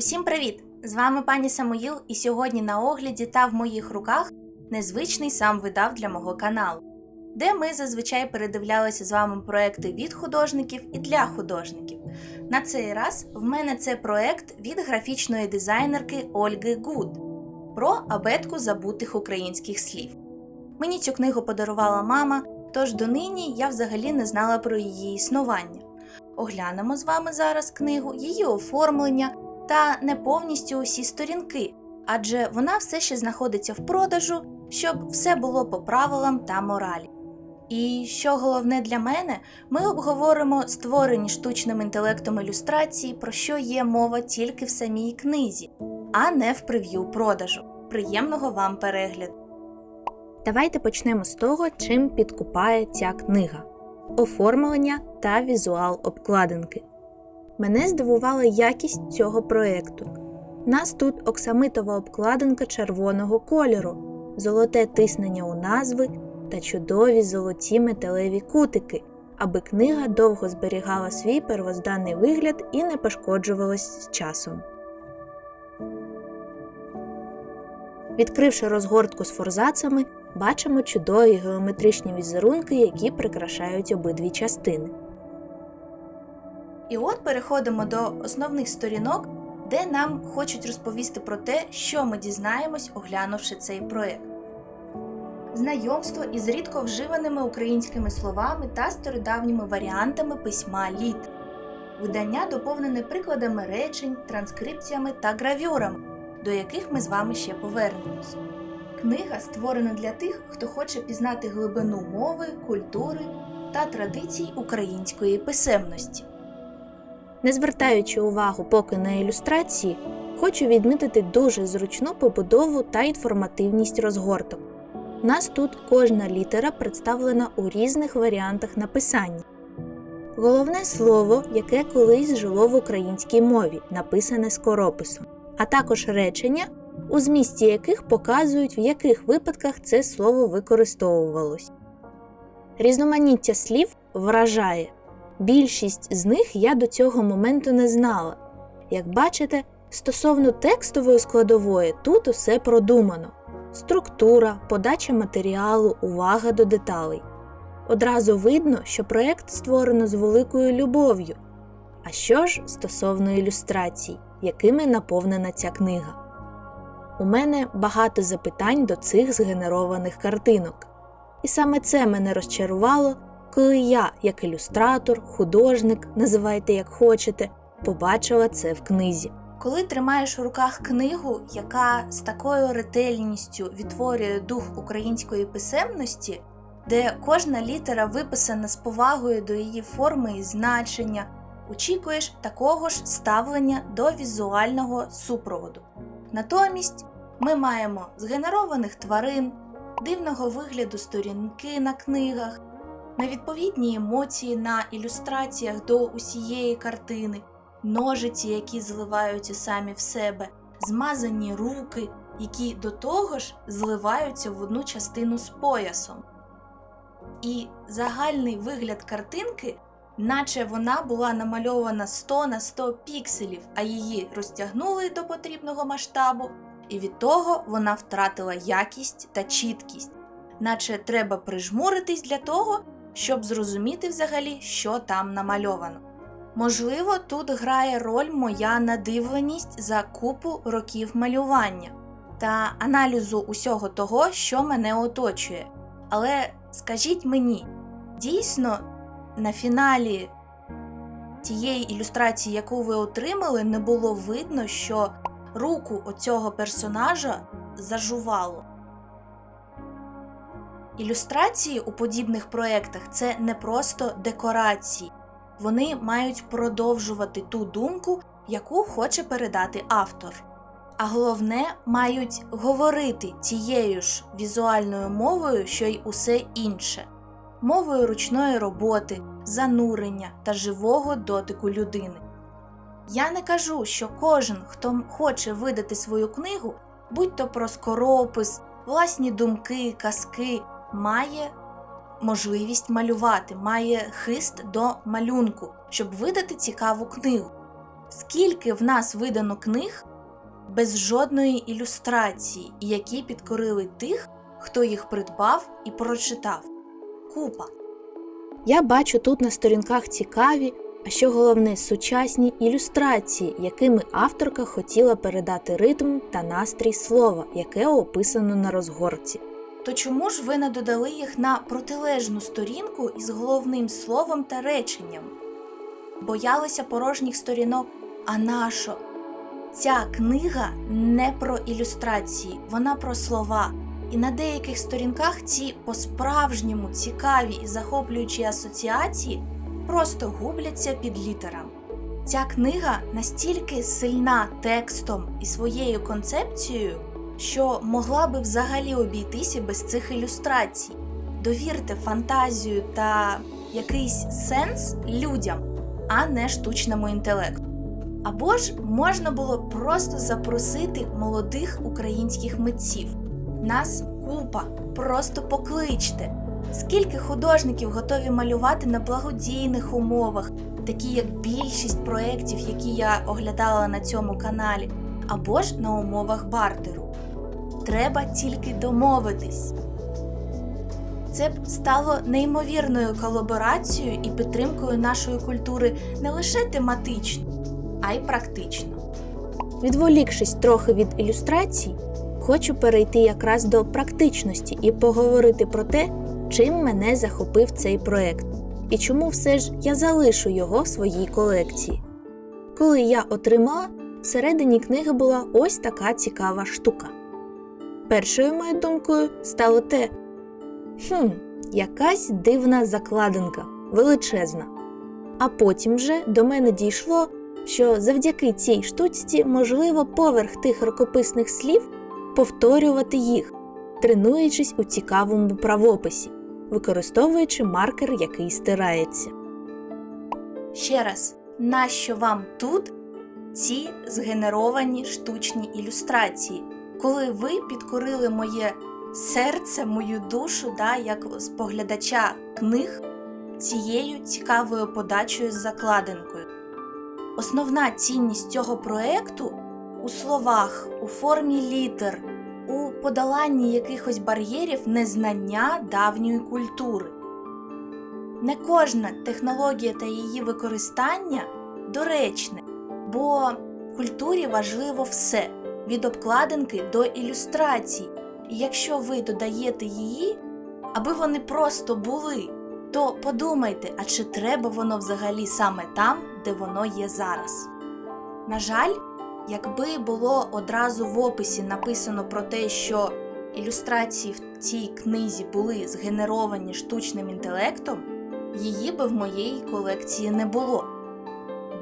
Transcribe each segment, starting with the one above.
Усім привіт! З вами пані Самоїл, і сьогодні на огляді та в моїх руках незвичний сам видав для мого каналу, де ми зазвичай передивлялися з вами проекти від художників і для художників. На цей раз в мене це проект від графічної дизайнерки Ольги Гуд про абетку забутих українських слів. Мені цю книгу подарувала мама, тож донині я взагалі не знала про її існування. Оглянемо з вами зараз книгу, її оформлення та не повністю усі сторінки, адже вона все ще знаходиться в продажу, щоб все було по правилам та моралі. І що головне для мене, ми обговоримо створені штучним інтелектом ілюстрації, про що є мова тільки в самій книзі, а не в прев'ю продажу. Приємного вам перегляду! Давайте почнемо з того, чим підкупає ця книга: оформлення та візуал обкладинки. Мене здивувала якість цього проєкту. Нас тут оксамитова обкладинка червоного кольору, золоте тиснення у назви та чудові золоті металеві кутики, аби книга довго зберігала свій первозданний вигляд і не пошкоджувалась з часом. Відкривши розгортку з форзацами, бачимо чудові геометричні візерунки, які прикрашають обидві частини. І от переходимо до основних сторінок, де нам хочуть розповісти про те, що ми дізнаємось, оглянувши цей проект. Знайомство із рідко вживаними українськими словами та стародавніми варіантами письма літ. Видання доповнене прикладами речень, транскрипціями та гравюрами, до яких ми з вами ще повернемось. Книга створена для тих, хто хоче пізнати глибину мови, культури та традицій української писемності. Не звертаючи увагу поки на ілюстрації, хочу відмітити дуже зручну побудову та інформативність розгорток. У нас тут кожна літера представлена у різних варіантах написання. Головне слово, яке колись жило в українській мові, написане скорописом, а також речення, у змісті яких показують, в яких випадках це слово використовувалось. Різноманіття слів вражає. Більшість з них я до цього моменту не знала. Як бачите, стосовно текстової складової тут усе продумано: структура, подача матеріалу, увага до деталей. Одразу видно, що проєкт створено з великою любов'ю. А що ж стосовно ілюстрацій, якими наповнена ця книга? У мене багато запитань до цих згенерованих картинок. І саме це мене розчарувало коли я, як ілюстратор, художник, називайте як хочете, побачила це в книзі. Коли тримаєш у руках книгу, яка з такою ретельністю відтворює дух української писемності, де кожна літера виписана з повагою до її форми і значення, очікуєш такого ж ставлення до візуального супроводу. Натомість ми маємо згенерованих тварин, дивного вигляду сторінки на книгах невідповідні емоції на ілюстраціях до усієї картини, ножиці, які зливаються самі в себе, змазані руки, які до того ж зливаються в одну частину з поясом. І загальний вигляд картинки, наче вона була намальована 100 на 100 пікселів, а її розтягнули до потрібного масштабу, і від того вона втратила якість та чіткість, наче треба прижмуритись для того, щоб зрозуміти взагалі, що там намальовано. Можливо, тут грає роль моя надивленість за купу років малювання та аналізу усього того, що мене оточує. Але скажіть мені, дійсно, на фіналі тієї ілюстрації, яку ви отримали, не було видно, що руку оцього персонажа зажувало. Ілюстрації у подібних проєктах це не просто декорації, вони мають продовжувати ту думку, яку хоче передати автор. А головне, мають говорити тією ж візуальною мовою, що й усе інше, мовою ручної роботи, занурення та живого дотику людини. Я не кажу, що кожен, хто хоче видати свою книгу, будь то про скоропис, власні думки, казки має можливість малювати, має хист до малюнку, щоб видати цікаву книгу. скільки в нас видано книг без жодної ілюстрації, які підкорили тих, хто їх придбав і прочитав. Купа. Я бачу тут на сторінках цікаві, а що головне, сучасні ілюстрації, якими авторка хотіла передати ритм та настрій слова, яке описано на розгорці. То чому ж ви не додали їх на протилежну сторінку із головним словом та реченням? Боялися порожніх сторінок, а нащо? Ця книга не про ілюстрації, вона про слова. І на деяких сторінках ці по-справжньому цікаві і захоплюючі асоціації просто губляться під літерами. Ця книга настільки сильна текстом і своєю концепцією, що могла би взагалі обійтися без цих ілюстрацій. Довірте фантазію та якийсь сенс людям, а не штучному інтелекту. Або ж можна було просто запросити молодих українських митців. Нас купа, просто покличте. Скільки художників готові малювати на благодійних умовах, такі як більшість проєктів, які я оглядала на цьому каналі, або ж на умовах бартеру. Треба тільки домовитись. Це б стало неймовірною колаборацією і підтримкою нашої культури не лише тематично, а й практично. Відволікшись трохи від ілюстрацій, хочу перейти якраз до практичності і поговорити про те, чим мене захопив цей проект, і чому все ж я залишу його в своїй колекції. Коли я отримала, всередині книги була ось така цікава штука. Першою моєю думкою стало те, хм, якась дивна закладинка, величезна. А потім вже до мене дійшло, що завдяки цій штучці можливо поверх тих рукописних слів повторювати їх, тренуючись у цікавому правописі, використовуючи маркер, який стирається. Ще раз, нащо вам тут ці згенеровані штучні ілюстрації, коли ви підкорили моє серце, мою душу, да, як споглядача книг цією цікавою подачею з закладинкою. Основна цінність цього проекту у словах, у формі літер, у подоланні якихось бар'єрів незнання давньої культури. Не кожна технологія та її використання доречне, бо в культурі важливо все від обкладинки до ілюстрацій. І якщо ви додаєте її, аби вони просто були, то подумайте, а чи треба воно взагалі саме там, де воно є зараз. На жаль, якби було одразу в описі написано про те, що ілюстрації в цій книзі були згенеровані штучним інтелектом, її би в моїй колекції не було.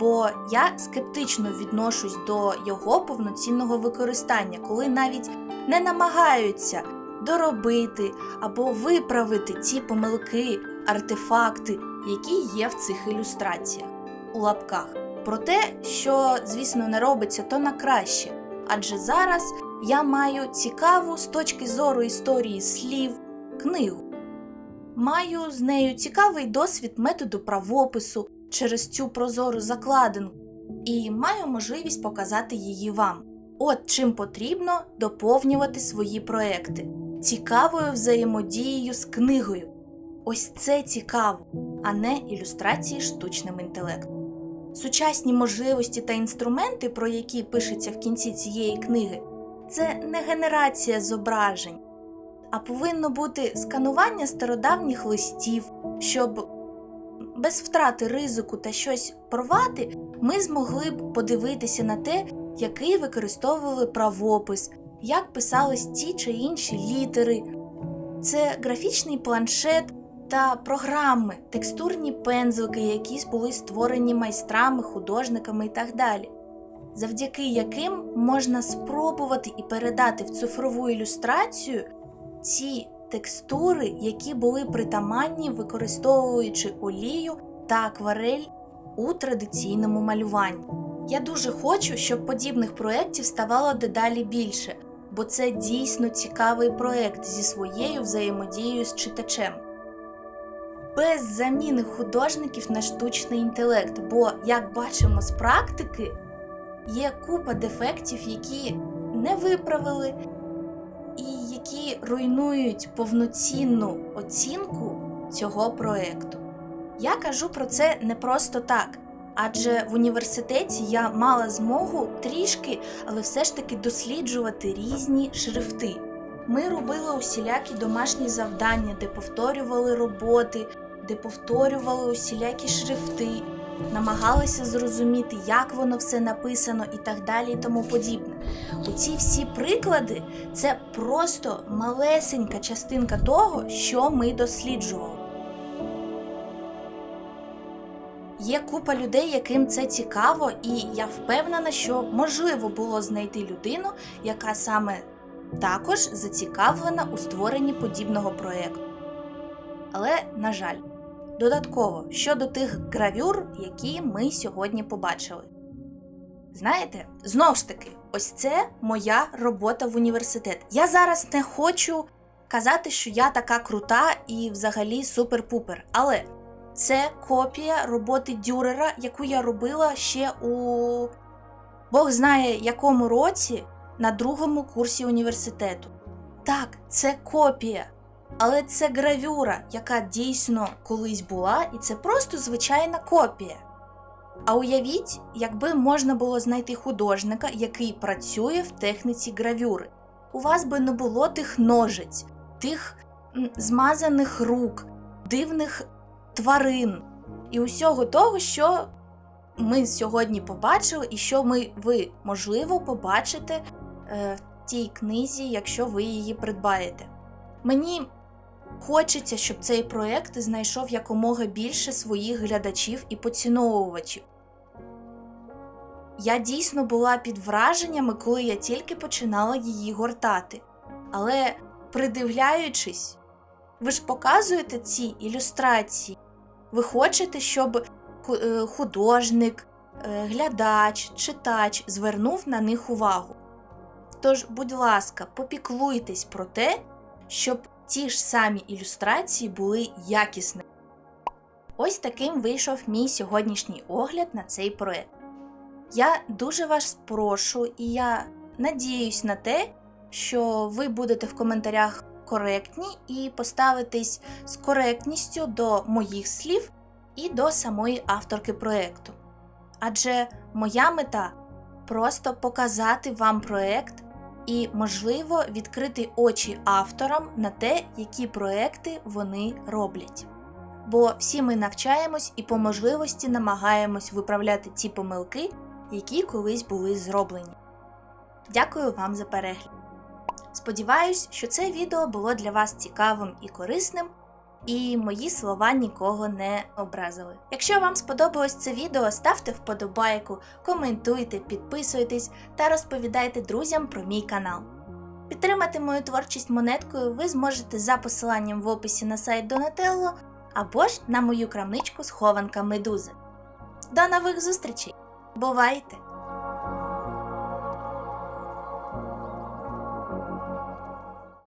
Бо я скептично відношусь до його повноцінного використання, коли навіть не намагаються доробити або виправити ті помилки, артефакти, які є в цих ілюстраціях у лапках. Про те, що, звісно, не робиться, то на краще. Адже зараз я маю цікаву з точки зору історії слів книгу. Маю з нею цікавий досвід методу правопису через цю прозору закладинку, і маю можливість показати її вам. От чим потрібно доповнювати свої проекти цікавою взаємодією з книгою. Ось це цікаво, а не ілюстрації штучним інтелектом. Сучасні можливості та інструменти, про які пишеться в кінці цієї книги, це не генерація зображень, а повинно бути сканування стародавніх листів, щоб без втрати ризику та щось порвати, ми змогли б подивитися на те, який використовували правопис, як писались ті чи інші літери. Це графічний планшет та програми, текстурні пензлики, які були створені майстрами, художниками і так далі, завдяки яким можна спробувати і передати в цифрову ілюстрацію ці текстури, які були притаманні, використовуючи олію та акварель у традиційному малюванні. Я дуже хочу, щоб подібних проєктів ставало дедалі більше, бо це дійсно цікавий проєкт зі своєю взаємодією з читачем. без заміни художників на штучний інтелект. Бо, як бачимо з практики, є купа дефектів, які не виправили, і які руйнують повноцінну оцінку цього проекту. Я кажу про це не просто так. Адже в університеті я мала змогу трішки, але все ж таки досліджувати різні шрифти. Ми робили усілякі домашні завдання, де повторювали роботи, де повторювали усілякі шрифти, намагалися зрозуміти, як воно все написано і так далі, і тому подібне. Оці всі приклади це просто малесенька частинка того, що ми досліджували. Є купа людей, яким це цікаво, і я впевнена, що можливо було знайти людину, яка саме також зацікавлена у створенні подібного проєкту. Але, на жаль, додатково щодо тих гравюр, які ми сьогодні побачили. Знаєте, знов ж таки, ось це моя робота в університет. Я зараз не хочу казати, що я така крута і взагалі супер-пупер. Але це копія роботи Дюрера, яку я робила ще у Бог знає якому році на другому курсі університету. Так, це копія, але це гравюра, яка дійсно колись була, і це просто звичайна копія. А уявіть, якби можна було знайти художника, який працює в техніці гравюри. У вас би не було тих ножиць, тих змазаних рук, дивних тварин і усього того, що ми сьогодні побачили, і що ми ви, можливо, побачите е, в тій книзі, якщо ви її придбаєте. Мені хочеться, щоб цей проект знайшов якомога більше своїх глядачів і поціновувачів. Я дійсно була під враженнями, коли я тільки починала її гортати. Але придивляючись, ви ж показуєте ці ілюстрації. Ви хочете, щоб е, художник, е, глядач, читач звернув на них увагу. Тож, будь ласка, попіклуйтесь про те, щоб ті ж самі ілюстрації були якісними. Ось таким вийшов мій сьогоднішній огляд на цей проект. Я дуже вас прошу і я надіюсь на те, що ви будете в коментарях коректні і поставитесь з коректністю до моїх слів і до самої авторки проекту. Адже моя мета просто показати вам проект і, можливо, відкрити очі авторам на те, які проекти вони роблять. Бо всі ми навчаємось і по можливості намагаємось виправляти ті помилки, які колись були зроблені. Дякую вам за перегляд. Сподіваюсь, що це відео було для вас цікавим і корисним, і мої слова нікого не образили. Якщо вам сподобалось це відео, ставте вподобайку, коментуйте, підписуйтесь та розповідайте друзям про мій канал. Підтримати мою творчість монеткою ви зможете за посиланням в описі на сайт Donatello або ж на мою крамничку схованка Медузи. До нових зустрічей! Бувайте!